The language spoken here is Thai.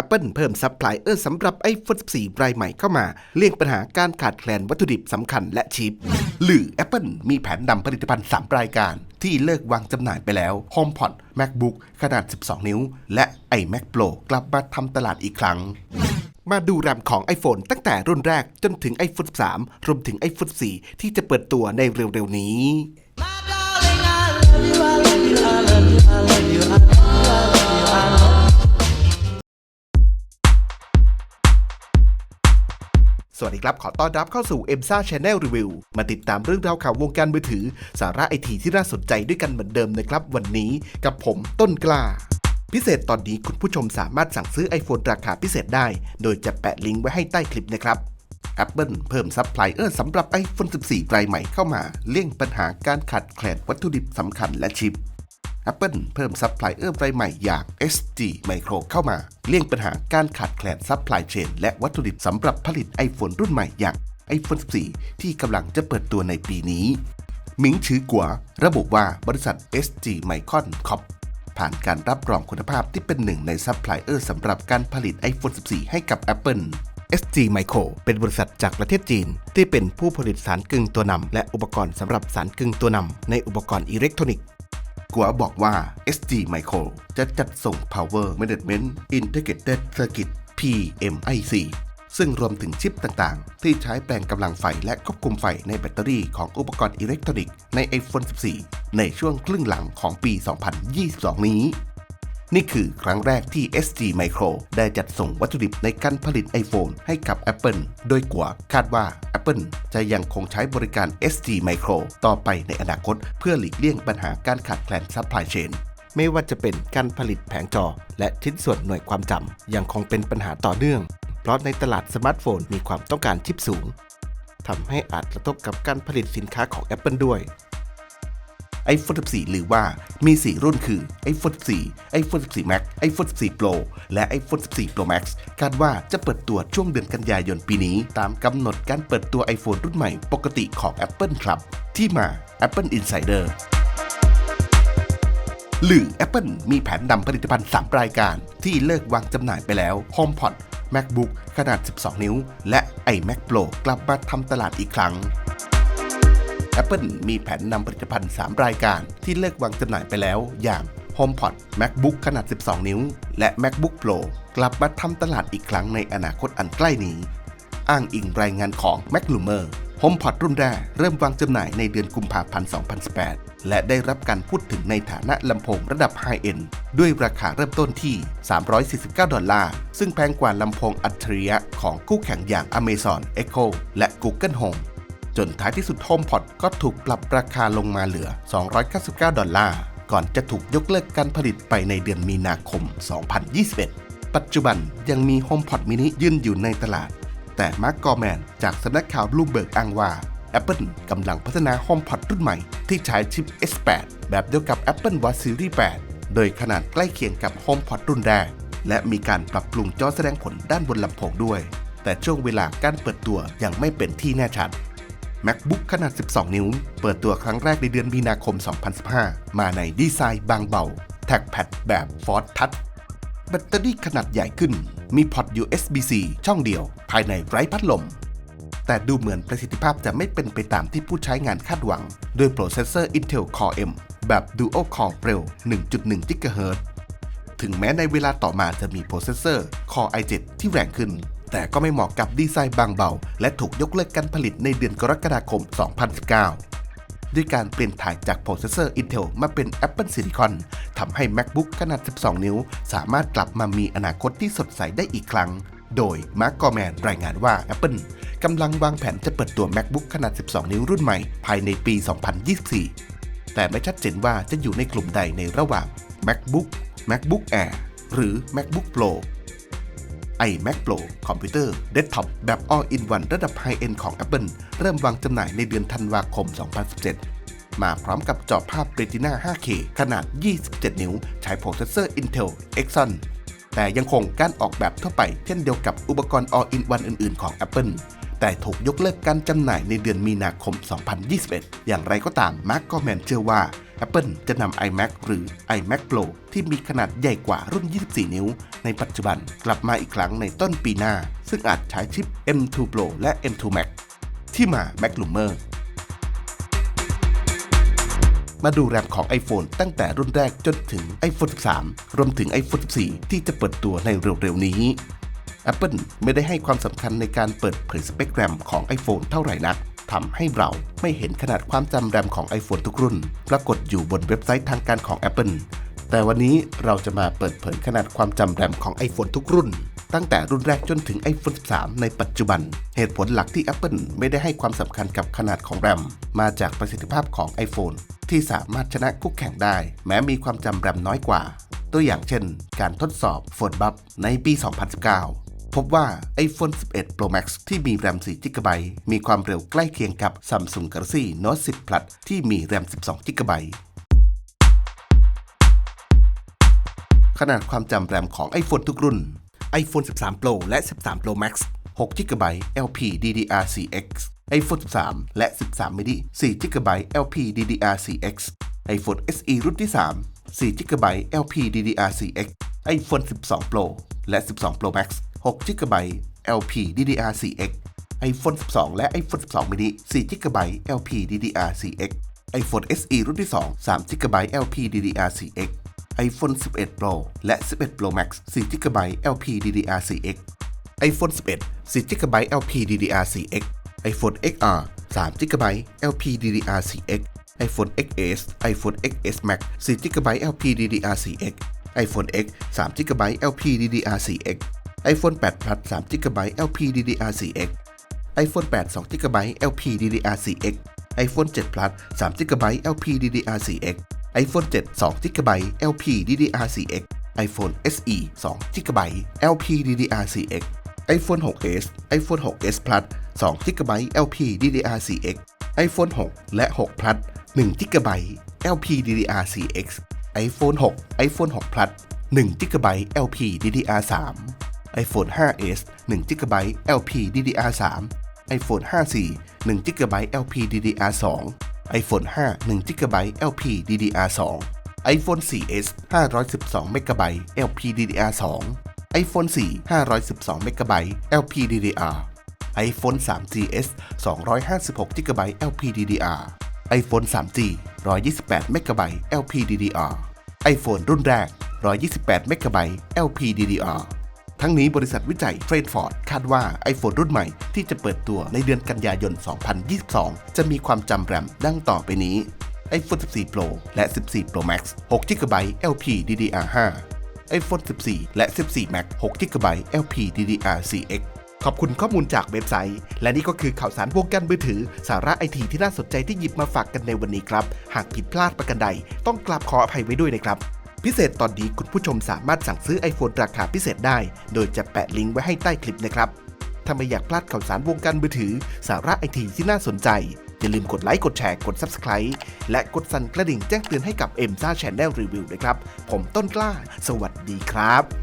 Apple เพิ่มซัพพลายเออร์สำหรับ iPhone 14 รายใหม่เข้ามา เลี่ยงปัญหาการขาดแคลนวัตถุดิบสำคัญและชิป หรือ Apple มีแผนนำผลิตภัณฑ์ 3 รายการ ที่เลิกวางจำหน่ายไปแล้ว HomePod MacBook ขนาด 12 นิ้ว และ iMac Pro กลับมาทำตลาดอีกครั้งมาดูแรมของ iPhone ตั้งแต่รุ่นแรกจนถึง iPhone 13 รวมถึง iPhone 4 ที่จะเปิดตัวในเร็วๆนี้ สวัสดีครับ ขอต้อนรับเข้าสู่ e m s a Channel Review มาติดตามเรื่องราวข่าววงการมือถือ สาระไอทีที่น่าสนใจด้วยกันเหมือนเดิมนะครับ วันนี้กับผมต้นกล้า พิเศษตอนนี้คุณผู้ชมสามารถสั่งซื้อ iPhone ราคาพิเศษได้ โดยจะแปะลิงก์ไว้ให้ใต้คลิปนะครับ Apple เพิ่มซัพพลายเออร์สำหรับ iPhone 14รายใหม่เข้ามา เลี่ยงปัญหาการขาดแคลนวัตถุดิบสำคัญและชิป Apple เพิ่มซัพพลายเออร์รายใหม่อย่าง SG Micro เข้ามา เลี่ยงปัญหาการขาดแคลนซัพพลายเชนและวัตถุดิบสำหรับผลิต iPhone รุ่นใหม่อย่าง iPhone 14 ที่กำลังจะเปิดตัวในปีนี้ หมิงชือกัว ระบุว่าบริษัท SG Micron Corp ผ่านการรับรองคุณภาพที่เป็นหนึ่งในซัพพลายเออร์สำหรับการผลิต iPhone 14 ให้กับ Apple SG Micro เป็นบริษัทจากประเทศจีน ที่เป็นผู้ผลิตสารกึ่งตัวนำและอุปกรณ์สำหรับสารกึ่งตัวนำในอุปกรณ์อิเล็กทรอนิกส์ กัวบอกว่า SG Micro จะจัดส่ง Power Management Integrated Circuit PMIC ซึ่งรวมถึงชิปต่างๆ ที่ใช้แปลงกำลังไฟและควบคุมไฟในแบตเตอรี่ของอุปกรณ์อิเล็กทรอนิกส์ใน iPhone 14 ในช่วงครึ่งหลังของปี 2022 นี้ นี่คือครั้งแรกที่ SG Micro ได้จัดส่งวัตถุดิบในการผลิต iPhone ให้กับ Apple โดยกัวคาดว่า Apple จะยังคงใช้บริการ SD Micro ต่อไปในอนาคตเพื่อหลีกเลี่ยงปัญหาการขาดแคลนซัพพลายเชนไม่ว่าจะเป็นการผลิตแผงจอ และชิ้นส่วนหน่วยความจำยังคงเป็นปัญหาต่อเนื่อง เพราะในตลาดสมาร์ทโฟนมีความต้องการชิปสูงทำให้อาจกระทบกับการผลิตสินค้าของ Apple ด้วย iPhone 14 หรือว่ามี 4 รุ่นคือ iPhone 14 iPhone 14 Max iPhone 14 Pro และ iPhone 14 Pro Max คาดว่าจะเปิดตัวช่วงเดือนกันยายนปีนี้ ตามกำหนดการเปิดตัว iPhone รุ่นใหม่ปกติของ Apple ครับ ที่มา Apple Insider หรือ Apple มีแผนนำผลิตภัณฑ์ 3 รายการ ที่เลิกวางจำหน่ายไปแล้ว HomePod MacBook ขนาด 12 นิ้ว และ iMac Pro กลับมาทำตลาดอีกครั้ง Apple มีแผนนำผลิตภัณฑ์ 3 รายการ ที่เลิกวางจำหน่ายไปแล้ว อย่าง HomePod MacBook ขนาด 12 นิ้ว และ MacBook Pro กลับมาทำตลาดอีกครั้งในอนาคตอันใกล้นี้ อ้างอิงรายงานของ MacLumer HomePod รุ่นแรกเริ่มวางจำหน่ายในเดือนกุมภาพันธ์ 2018 และได้รับการพูดถึงในฐานะลำโพงระดับไฮเอ็นด้วยราคาเริ่มต้นที่ 349 ดอลลาร์ ซึ่งแพงกว่าลำโพงอัจฉริยะของคู่แข่งอย่าง Amazon Echo และ Google Home จนท้ายที่สุด HomePod ก็ถูกปรับราคาลงมาเหลือ 299 ดอลลาร์ ก่อนจะถูกยกเลิกการผลิตไปในเดือนมีนาคม 2021 ปัจจุบันยังมี HomePod mini ยืนอยู่ในตลาด แต่มาร์กกอร์แมนจากสำนักข่าวลูเบิร์กอ้างว่า Apple กำลังพัฒนา HomePod รุ่นใหม่ที่ใช้ชิป S8 แบบเดียวกับ Apple Watch Series 8 โดยขนาดใกล้เคียงกับ HomePod รุ่นแรก และมีการปรับปรุงจอแสดงผลด้านบนลำโพงด้วย แต่ช่วงเวลาการเปิดตัวยังไม่เป็นที่แน่ชัด MacBook ขนาด 12 นิ้ว เปิดตัวครั้งแรกในเดือนมีนาคม 2015 มาในดีไซน์บางเบา แท็กแพดแบบ Force Touch แบตเตอรี่ขนาดใหญ่ขึ้น มีพอร์ต USB-C ช่องเดียว ภายในไร้พัดลม แต่ดูเหมือนประสิทธิภาพจะไม่เป็นไปตามที่ผู้ใช้งานคาดหวัง โดยโปรเซสเซอร์ Intel Core M แบบ Dual Core เร็ว 1.1 GHz ถึงแม้ในเวลาต่อมาจะมีโปรเซสเซอร์ Core i7 ที่แรงขึ้น แต่ก็ไม่เหมาะกับดีไซน์บางเบา และถูกยกเลิกการผลิตในเดือนกรกฎาคม 2019 ด้วยการเปลี่ยนถ่ายจากโปรเซสเซอร์ Intel มาเป็น Apple Silicon ทำให้ MacBook ขนาด 12 นิ้ว สามารถกลับมามีอนาคตที่สดใสได้อีกครั้ง โดยมาร์กกอแมนรายงานว่า Apple กำลังวางแผนจะเปิดตัว MacBook ขนาด 12 นิ้วรุ่นใหม่ ภายในปี 2024 แต่ไม่ชัดเจนว่าจะอยู่ในกลุ่มใดในระหว่าง MacBook MacBook Air หรือ MacBook Pro iMac Pro คอมพิวเตอร์เดสก์ท็อปแบบ All-in-One ระดับไฮเอ็นของ Apple เริ่มวางจำหน่ายในเดือนธันวาคม 2017 มาพร้อมกับจอภาพ Retina 5K ขนาด 27 นิ้ว ใช้โปรเซสเซอร์ Intel Exynos แต่ยังคงการออกแบบทั่วไปเช่นเดียวกับอุปกรณ์ All-in-One อื่น ๆ ของ Apple แต่ถูกยกเลิกการจำหน่ายในเดือนมีนาคม 2021 อย่างไรก็ตามมาร์กก็แมนเชื่อว่า Apple จะนำ iMac หรือ iMac Pro ที่มีขนาดใหญ่กว่ารุ่น 24 นิ้ว ในปัจจุบันกลับมาอีกครั้งในต้นปีหน้า ซึ่งอาจใช้ชิป M2 Pro และ M2 Max ที่มา Mac Loomer มาดูแรมของ iPhone ตั้งแต่รุ่นแรกจนถึง iPhone 13 รวมถึง iPhone 14 ที่จะเปิดตัวในเร็วๆนี้ Apple ไม่ได้ให้ความสำคัญในการเปิดเผยสเปคแรมของ iPhone เท่าไหร่นัก ทำให้เราไม่เห็นขนาดความจำแรมของ iPhone ทุกรุ่น ปรากฏอยู่บนเว็บไซต์ทางการของ Apple แต่วันนี้เราจะมาเปิดเผยขนาดความจำแรมของ iPhone ทุกรุ่น ตั้งแต่รุ่นแรกจนถึง iPhone 13 ในปัจจุบัน เหตุผลหลักที่ Apple ไม่ได้ให้ความสำคัญกับขนาดของแรม มาจากประสิทธิภาพของ iPhone ที่สามารถชนะคู่แข่งได้ แม้มีความจำแรมน้อยกว่า ตัวอย่างเช่น การทดสอบ f o r d b u b ในปี 2019 พบว่า iPhone 11 Pro Max ที่มีแรม4 GB มีความเร็วใกล้เคียงกับ Samsung Galaxy Note 10 Plus ที่มีแรม12 GB ขนาดความจำแรมของ iPhone ทุกรุ่น iPhone 13 Pro และ 13 Pro Max 6 GB LPDDR4X iPhone 13 และ 13 mini 4 GB LPDDR4X iPhone SE รุ่นที่ 3 4 GB LPDDR4X iPhone 12 Pro และ 12 Pro Max 6 GB LPDDR4X iPhone 12 และ iPhone 12 mini 4 GB LPDDR4X iPhone SE รุ่นที่ 2 3 GB LPDDR4X iPhone 11 Pro และ 11 Pro Max 4 GB LPDDR4X iPhone 11 4 GB LPDDR4X iPhone XR 3 GB LPDDR4X iPhone XS iPhone XS Max 4 GB LPDDR4X iPhone X 3 GB LPDDR4X iPhone 8 Plus 3 GB LPDDR4X iPhone 8 2 GB LPDDR4X iPhone 7 Plus 3 GB LPDDR4X iPhone 7 2 GB LPDDR4X iPhone SE 2 GB LPDDR4X iPhone 6s iPhone 6s Plus 2 GB LPDDR4X iPhone 6 และ 6 Plus 1 GB LPDDR4X iPhone 6 iPhone 6 Plus 1 GB LPDDR3 iPhone 5s 1 GB LPDDR3 iPhone 5c 1 GB LPDDR2 iPhone 5 1 GB LPDDR2 iPhone 4s 512 MB LPDDR2 iPhone 4 512 MB LPDDR iPhone 3GS 256 GB LPDDR iPhone 3G 128 MB LPDDR iPhone รุ่นแรก 128 MB LPDDR ทั้งนี้บริษัทวิจัยเฟรนฟอร์ดคาดว่า iPhone รุ่นใหม่ที่จะเปิดตัวในเดือนกันยายน 2022 จะมีความจำแรมดังต่อไปนี้ iPhone 14 Pro และ 14 Pro Max 6 GB LPDDR5 iPhone 14 และ 14 Max 6 GB LPDDR4X ขอบคุณข้อมูลจากเว็บไซต์ และนี่ก็คือข่าวสารวงการมือถือ สาระไอทีที่น่าสนใจที่หยิบมาฝากกันในวันนี้ครับ หากผิดพลาดประกันใด ต้องกราบขออภัยไว้ด้วยนะครับ พิเศษตอนนี้คุณผู้ชมสามารถสั่งซื้อ iPhone ราคาพิเศษได้ โดยจะแปะลิงก์ไว้ให้ใต้คลิปนะครับ ถ้าไม่อยากพลาดข่าวสารวงการมือถือ สาระไอทีที่น่าสนใจ อย่าลืมกดไลค์ กดแชร์ กด Subscribe และกดสั่นกระดิ่งแจ้งเตือนให้กับ m อ็มซ่าแชนแนลรีวิวด้วยครับ ผมต้นกล้า สวัสดีครับ